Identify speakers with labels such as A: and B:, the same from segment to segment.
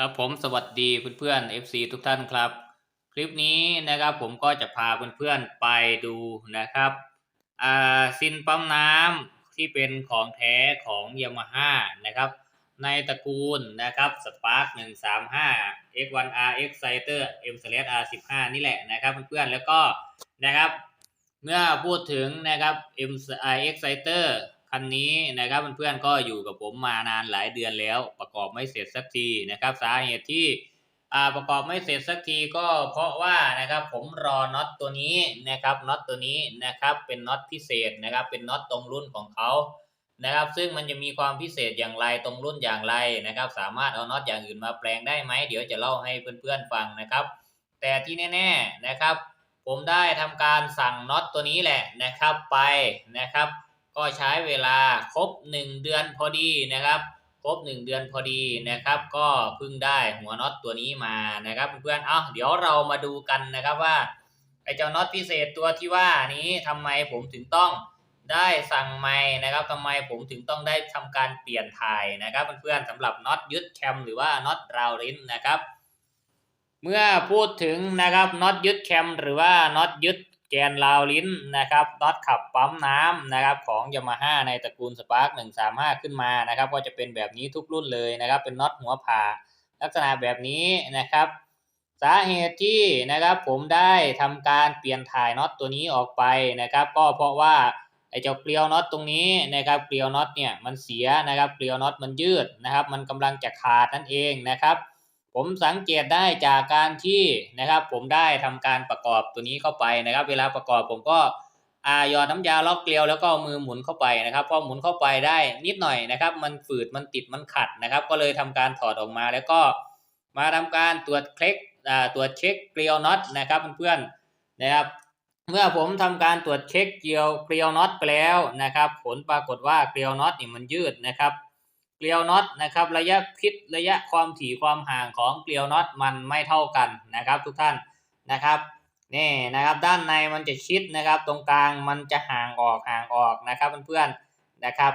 A: ครับผมสวัสดีเพื่อนๆ FC ทุกท่านครับ คลิปนี้นะครับผมก็จะพาเพื่อนๆไปดูนะครับอ่าซินปั๊มน้ำที่เป็นของแท้ของ Yamaha นะครับในตระกูลนะครับ Spark 135 X1R Exciter M R15 นี่แหละนะครับเพื่อนๆแล้วก็นะครับ เมื่อพูดถึงนะครับ M Exciter คันนี้นะครับเพื่อนๆก็อยู่กับผมมานานหลายเดือนแล้ว ประกอบไม่เสร็จสักทีนะครับ สาเหตุที่ประกอบไม่เสร็จสักทีก็เพราะว่านะครับผมรอน็อตตัวนี้นะครับน็อตตัวนี้นะครับเป็นน็อตพิเศษนะครับ เป็นน็อตตรงรุ่นของเขานะครับ ซึ่งมันจะมีความพิเศษอย่างไรตรงรุ่นอย่างไรนะครับ สามารถเอาน็อตอย่างอื่นมาแปลงได้ไหมเดี๋ยวจะเล่าให้เพื่อนๆฟังนะครับ แต่ที่แน่ๆนะครับ ผมได้ทำการสั่งน็อตตัวนี้แหละนะครับไปนะครับ ก็ใช้เวลาครบ 1 เดือนพอดีนะครับ ครบ 1 เดือนพอดีนะครับ ก็เพิ่งได้หัวน็อตตัวนี้มานะครับเพื่อนๆเอาเดี๋ยวเรามาดูกันนะครับว่าไอเจ้าน็อตพิเศษตัวที่ว่านี้ทำไมผมถึงต้องได้สั่งใหม่นะครับทำไมผมถึงต้องได้ทำการเปลี่ยนถ่ายนะครับเพื่อนๆสำหรับน็อตยึดแคมหรือว่าน็อตราวรินนะครับ เมื่อพูดถึงนะครับน็อตยึดแคมหรือว่าน็อตยึด แกนราวลิ้นนะครับน็อตขับปั๊มน้ำนะครับของยามาฮ่าในตระกูลสปาร์ก135 ขึ้นมานะครับก็จะเป็นแบบนี้ทุกรุ่นเลยนะครับเป็นน็อตหัวผ่าลักษณะแบบนี้นะครับ สาเหตุที่นะครับผมได้ทำการเปลี่ยนถ่ายน็อตตัวนี้ออกไปนะครับ ก็เพราะว่าไอ้เจ้าเกลียวน็อตตรงนี้นะครับเกลียวน็อตเนี่ยมันเสียนะครับเกลียวน็อตมันยืดนะครับ มันกำลังจะขาดนั่นเองนะครับ ผมสังเกตได้จากการที่นะครับ ผมได้ทำการประกอบตัวนี้เข้าไปนะครับ เวลาประกอบผมก็อาหยอดน้ำยาล็อกเกลียวแล้วก็มือหมุนเข้าไปนะครับพอหมุนเข้าไปได้นิดหน่อยนะครับ มันฝืดมันติดมันขัดนะครับ ก็เลยทำการถอดออกมาแล้วก็มาทำการตรวจเคล็กตรวจเช็คเกลียวน็อตนะครับเพื่อนๆนะครับ เมื่อผมทำการตรวจเช็คเกลียวเกลียวน็อตไปแล้วนะครับ ผลปรากฏว่าเกลียวน็อตนี่มันยืดนะครับ เกลียวน็อตนะครับระยะพิษระยะความถี่ความห่างของเกลียวน็อตมันไม่เท่ากันนะครับ ทุกท่านนะครับนี่นะครับด้านในมันจะชิดนะครับ ตรงกลางมันจะห่างออกห่างออกนะครับเพื่อนๆนะครับ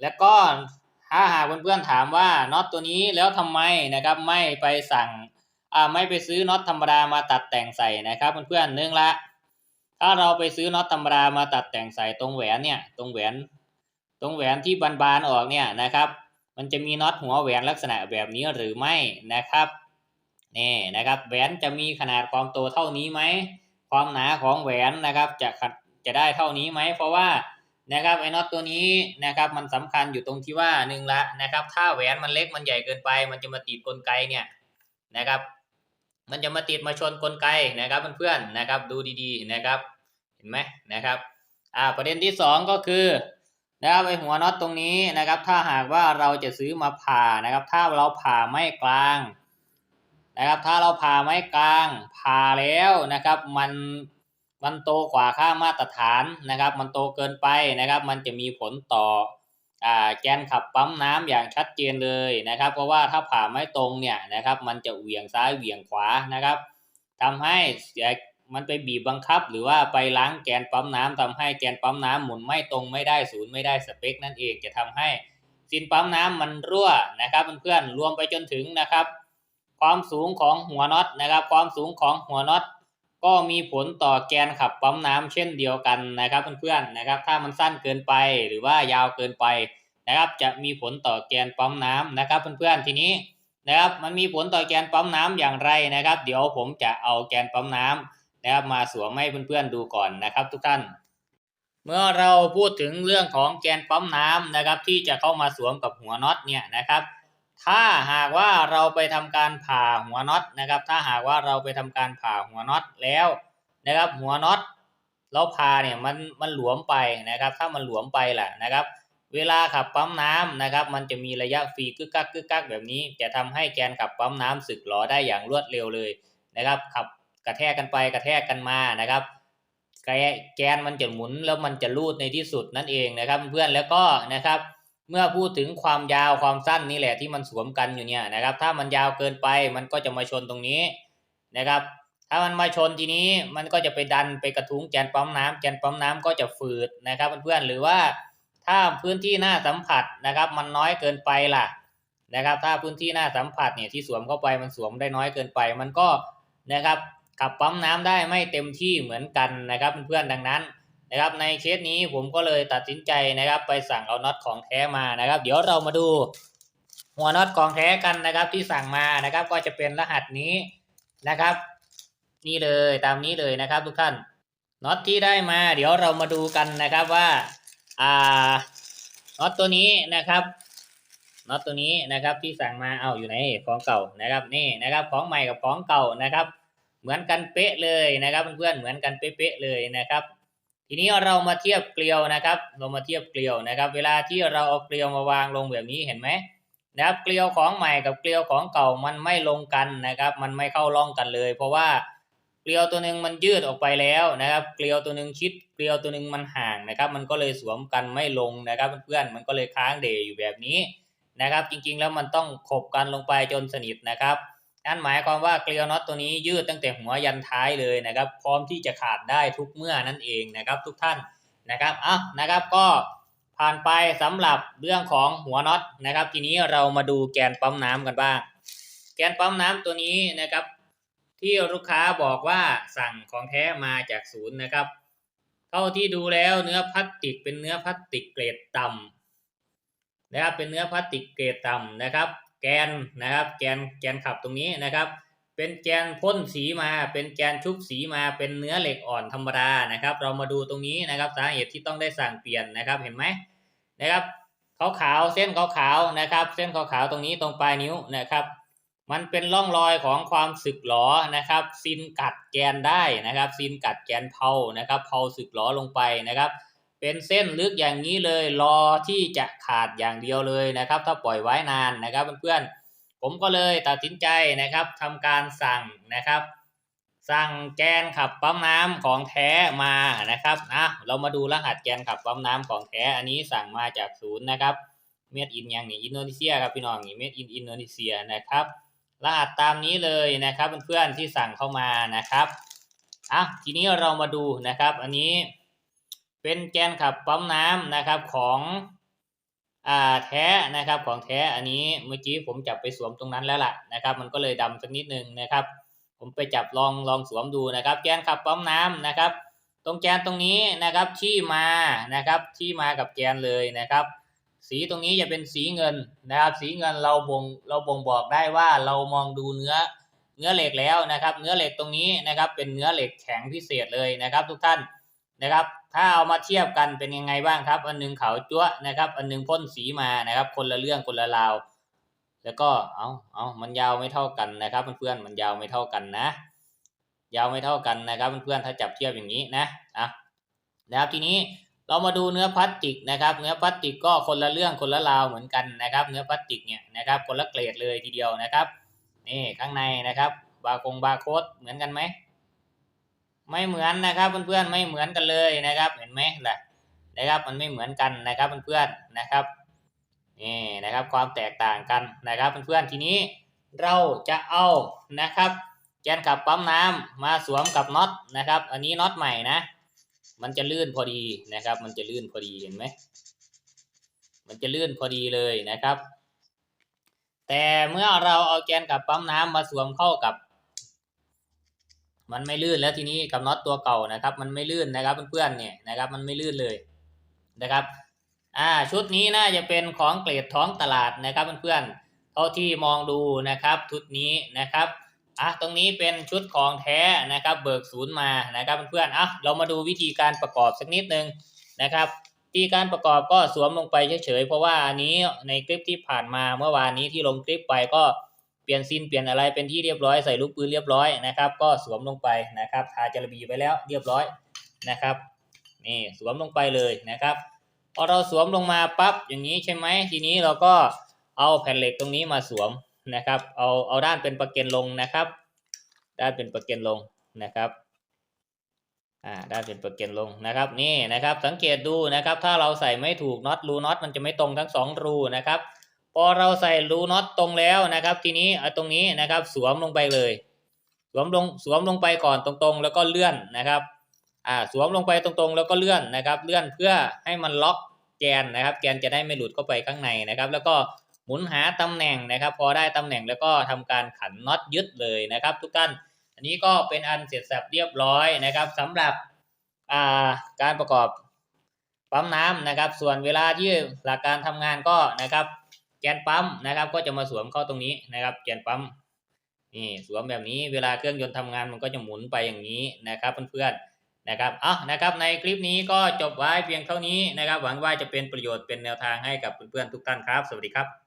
A: แล้วก็ถ้าหากเพื่อนๆถามว่าน็อตตัวนี้แล้วทำไมนะครับไม่ไปสั่งอ่าไม่ไปซื้อน็อตธรรมดามาตัดแต่งใส่นะครับเพื่อนๆเนื่องละ ถ้าเราไปซื้อน็อตธรรมดามาตัดแต่งใส่ตรงแหวนเนี่ยตรงแหวน ตรงแหวนที่บานๆออกเนี่ยนะครับ มันจะมีน็อตหัวแหวนลักษณะแบบนี้หรือไม่นะครับนี่นะครับแหวนจะมีขนาดความโตเท่านี้ไหมความหนาของแหวนนะครับจะขัดจะได้เท่านี้ไหมเพราะว่านะครับไอ้น็อตตัวนี้นะครับมันสำคัญอยู่ตรงที่ว่าหนึ่งละนะครับถ้าแหวนมันเล็กมันใหญ่เกินไป มันจะมาติดกลไกเนี่ยนะครับ มันจะมาติดมาชนกลไกนะครับเพื่อนๆนะครับดูดีๆนะครับเห็นไหมนะครับอ่าประเด็นที่สองก็คือ นะครับไอหัวน็อตตรงนี้นะครับ ถ้าหากว่าเราจะซื้อมาผ่านะครับ ถ้าเราผ่าไม่กลางนะครับ ถ้าเราผ่าไม่กลางผ่าแล้วนะครับ มันมันโตกว่าค่ามาตรฐานนะครับ มันโตเกินไปนะครับ มันจะมีผลต่ออ่าแกนขับปั๊มน้ำอย่างชัดเจนเลยนะครับ เพราะว่าถ้าผ่าไม่ตรงเนี่ยนะครับ มันจะเหวี่ยงซ้ายเหวี่ยงขวานะครับทำให้ มันไปบีบบังคับ หรือว่าไปล้างแกนปั๊มน้ำทำให้แกนปั๊มน้ำหมุนไม่ตรงไม่ได้ศูนย์ไม่ได้สเปคนั่นเองจะทำให้ซินปั๊มน้ำมันรั่วนะครับเพื่อนๆรวมไปจนถึงนะครับ ความสูงของหัวน็อตนะครับ ความสูงของหัวน็อตก็มีผลต่อแกนขับปั๊มน้ำเช่นเดียวกันนะครับเพื่อนๆนะครับ ถ้ามันสั้นเกินไปหรือว่ายาวเกินไปนะครับ จะมีผลต่อแกนปั๊มน้ำนะครับเพื่อนๆทีนี้นะครับมันมีผลต่อแกนปั๊มน้ำอย่างไรนะครับ เดี๋ยวผมจะเอาแกนปั๊มน้ำ นะครับมาสวมให้เพื่อนๆดูก่อนนะครับทุกท่าน เมื่อเราพูดถึงเรื่องของแกนปั๊มน้ำนะครับ ที่จะเข้ามาสวมกับหัวน็อตเนี่ยนะครับ ถ้าหากว่าเราไปทำการผ่าหัวน็อตนะครับ ถ้าหากว่าเราไปทำการผ่าหัวน็อตแล้วนะครับ หัวน็อตเราผ่าเนี่ยมันมันหลวมไปนะครับ ถ้ามันหลวมไปแหละนะครับเวลาขับปั๊มน้ำนะครับ มันจะมีระยะฟรีกึกกักกึกกักแบบนี้ จะทำให้แกนขับปั๊มน้ำสึกหรอได้อย่างรวดเร็วเลยนะครับขับ กระแทกกันไปกระแทกกันมานะครับแกนมันจะหมุนแล้วมันจะรูดในที่สุดนั่นเองนะครับ เพื่อนแล้วก็นะครับ เมื่อพูดถึงความยาวความสั้นนี่แหละที่มันสวมกันอยู่เนี่ยนะครับ ถ้ามันยาวเกินไปมันก็จะมาชนตรงนี้นะครับ ถ้ามันมาชนทีนี้มันก็จะไปดันไปกระทุ้งแกนปั๊มน้ำแกนปั๊มน้ำก็จะฝืดนะครับเพื่อนๆหรือว่าถ้าพื้นที่หน้าสัมผัสนะครับ มันน้อยเกินไปล่ะนะครับ ถ้าพื้นที่หน้าสัมผัสเนี่ยที่สวมเข้าไปมันสวมได้น้อยเกินไป มันก็นะครับ ขับปั๊มน้ำได้ไม่เต็มที่เหมือนกันนะครับเพื่อนๆดังนั้นนะครับในเคสนี้ผมก็เลยตัดสินใจนะครับ ไปสั่งเอาน็อตของแท้มานะครับ เดี๋ยวเรามาดูหัวน็อตของแท้กันนะครับที่สั่งมานะครับ ก็จะเป็นรหัสนี้นะครับ นี่เลยตามนี้เลยนะครับ ทุกท่านน็อตที่ได้มาเดี๋ยวเรามาดูกันนะครับว่าอ่าน็อตตัวนี้นะครับน็อตตัวนี้นะครับที่สั่งมาเอาอยู่ไหนของเก่านะครับนี่นะครับ ของใหม่กับของเก่านะครับ เหมือนกันเป๊ะเลยนะครับเพื่อนๆเหมือนกันเป๊ะๆเลยนะครับ ทีนี้เรามาเทียบเกลียวนะครับ เรามาเทียบเกลียวนะครับ เวลาที่เราเอาเกลียวมาวางลงแบบนี้เห็นไหมนะครับเกลียวของใหม่กับเกลียวของเก่ามันไม่ลงกันนะครับ มันไม่เข้าร่องกันเลย เพราะว่าเกลียวตัวหนึ่งมันยืดออกไปแล้วนะครับ เกลียวตัวหนึ่งชิด เกลียวตัวหนึ่งมันห่างนะครับ มันก็เลยสวมกันไม่ลงนะครับ เพื่อนๆมันก็เลยค้างเดยอยู่แบบนี้นะครับ จริงๆแล้วมันต้องขบกันลงไปจนสนิทนะครับ นั่นหมายความว่าเกลียวน็อตตัวนี้ยืดตั้งแต่หัวยันท้ายเลยนะครับ พร้อมที่จะขาดได้ทุกเมื่อนั่นเองนะครับ ทุกท่านนะครับอะนะครับก็ผ่านไปสำหรับเรื่องของหัวน็อตนะครับ ทีนี้เรามาดูแกนปั๊มน้ำกันบ้าง แกนปั๊มน้ำตัวนี้นะครับ ที่ลูกค้าบอกว่าสั่งของแท้มาจากศูนย์นะครับ เท่าที่ดูแล้วเนื้อพลาสติกเป็นเนื้อพลาสติกเกรดต่ำนะครับเป็นเนื้อพลาสติกเกรดต่ำนะครับ แกนนะครับ แกนแกนขับตรงนี้นะครับ เป็นแกนพ่นสีมา เป็นแกนชุบสีมา เป็นเนื้อเหล็กอ่อนธรรมดานะครับ เรามาดูตรงนี้นะครับสาเหตุที่ต้องได้สั่งเปลี่ยนนะครับเห็นไหมนะครับขาวขาวๆเส้นขาวขาวๆนะครับ เส้นขาวขาวๆตรงนี้ตรงปลายนิ้วนะครับ มันเป็นร่องรอยของความสึกหรอนะครับ ซินกัดแกนได้นะครับ ซินกัดแกนเพานะครับเพาสึกหรอลงไปนะครับ เป็นเส้นลึกอย่างนี้เลย รอที่จะขาดอย่างเดียวเลยนะครับ ถ้าปล่อยไว้นานนะครับเพื่อนๆผมก็เลยตัดสินใจนะครับทำการสั่งนะครับ สั่งแกนขับปั๊มน้ำของแท้มานะครับอะเรามาดูรหัสแกนขับปั๊มน้ำของแท้อันนี้สั่งมาจากศูนย์นะครับเมดอินยังนี่อินโดนีเซียครับพี่น้องนี่เมดอินอินโดนีเซียนะครับรหัสตามนี้เลยนะครับเพื่อนๆที่สั่งเข้ามานะครับอะทีนี้เรามาดูนะครับ อันนี้ เป็นแกนขับปั๊มน้ำนะครับของอ่าแท้นะครับของแท้อันนี้เมื่อกี้ผมจับไปสวมตรงนั้นแล้วล่ะนะครับ มันก็เลยดำสักนิดนึงนะครับ ผมไปจับลองลองสวมดูนะครับ แกนขับปั๊มน้ำนะครับ ตรงแกนตรงนี้นะครับที่มานะครับที่มากับแกนเลยนะครับ สีตรงนี้จะเป็นสีเงินนะครับ สีเงินเราบ่งเราบ่งบอกได้ว่าเรามองดูเนื้อเนื้อเหล็กแล้วนะครับ เนื้อเหล็กตรงนี้นะครับ เป็นเนื้อเหล็กแข็งพิเศษเลยนะครับ ทุกท่านนะครับ ถ้าเอามาเทียบกันเป็นยังไงบ้างครับ อันหนึงเขาจั๊วนะครับ อันหนึงพ่นสีมานะครับ คนละเรื่องคนละราว แล้วก็เอาเอามันยาวไม่เท่ากันนะครับเพื่อนๆมันยาวไม่เท่ากันนะ ยาวไม่เท่ากันนะครับเพื่อนๆถ้าจับเทียบอย่างนี้นะอะนะครับทีนี้เรามาดูเนื้อพลาสติกนะครับ เนื้อพลาสติกก็คนละเรื่องคนละราวเหมือนกันนะครับ เนื้อพลาสติกเนี่ยนะครับคนละเกรดเลยทีเดียวนะครับนี่ข้างในนะครับ บาร์คงบาโค้ดเหมือนกันไหม ไม่เหมือนนะครับเพื่อนๆไม่เหมือนกันเลยนะครับ เห็นไหมล่ะนะครับมันไม่เหมือนกันนะครับเพื่อนๆนะครับนี่นะครับความแตกต่างกันนะครับเพื่อนๆทีนี้เราจะเอานะครับแกนขับปั๊มน้ำมาสวมกับน็อตนะครับ อันนี้น็อตใหม่นะ มันจะลื่นพอดีนะครับ มันจะลื่นพอดีเห็นไหมมันจะลื่นพอดีเลยนะครับ แต่เมื่อเราเอาแกนขับปั๊มน้ำมาสวมเข้ากับ มันไม่ลื่นแล้วทีนี้กับน็อตตัวเก่านะครับ มันไม่ลื่นนะครับเพื่อนๆเนี่ยนะครับ มันไม่ลื่นเลยนะครับอ่าชุดนี้น่าจะเป็นของเกรดท้องตลาดนะครับเพื่อนๆเท่าที่มองดูนะครับชุดนี้นะครับอะตรงนี้เป็นชุดของแท้นะครับเบิกศูนย์มานะครับเพื่อนๆอะเรามาดูวิธีการประกอบสักนิดนึงนะครับวิธีการประกอบก็สวมลงไปเฉยๆเพราะว่าอันนี้ในคลิปที่ผ่านมาเมื่อวานนี้ที่ลงคลิปไปก็ เปลี่ยนซินเปลี่ยนอะไรเป็นที่เรียบร้อยใส่ลูกปืนเรียบร้อยนะครับ ก็สวมลงไปนะครับทาจารบีไปแล้วเรียบร้อยนะครับนี่สวมลงไปเลยนะครับพอเราสวมลงมาปั๊บอย่างนี้ใช่ไหมทีนี้เราก็เอาแผ่นเหล็กตรงนี้มาสวมนะครับ เอาเอาด้านเป็นประเก็นลงนะครับ ด้านเป็นประเก็นลงนะครับอ่าด้านเป็นประเก็นลงนะครับนี่นะครับ สังเกตดูนะครับ ถ้าเราใส่ไม่ถูกน็อตรูน็อตมันจะไม่ตรงทั้งสองรูนะครับ พอเราใส่รูน็อตตรงแล้วนะครับ ทีนี้เอาตรงนี้นะครับ สวมลงไปเลย สวมลงสวมลงไปก่อนตรงๆ แล้วก็เลื่อนนะครับอ่าสวมลงไปตรงๆ แล้วก็เลื่อนนะครับ เลื่อนเพื่อให้มันล็อกแกนนะครับ แกนจะได้ไม่หลุดเข้าไปข้างในนะครับ แล้วก็หมุนหาตำแหน่งนะครับ พอได้ตำแหน่งแล้วก็ทำการขันน็อตยึดเลยนะครับ ทุกท่านอันนี้ก็เป็นอันเสร็จสับเรียบร้อยนะครับสำหรับอ่าการประกอบปั๊มน้ำนะครับ ส่วนเวลาที่หลักการทำงานก็นะครับ แกนปั๊มนะครับ ก็จะมาสวมเข้าตรงนี้นะครับ แกนปั๊มนี่สวมแบบนี้เวลาเครื่องยนต์ทำงานมันก็จะหมุนไปอย่างนี้นะครับเพื่อนๆนะครับอะนะครับ ในคลิปนี้ก็จบไว้เพียงเท่านี้นะครับ หวังว่าจะเป็นประโยชน์เป็นแนวทางให้กับเพื่อนๆทุกท่านครับ สวัสดีครับ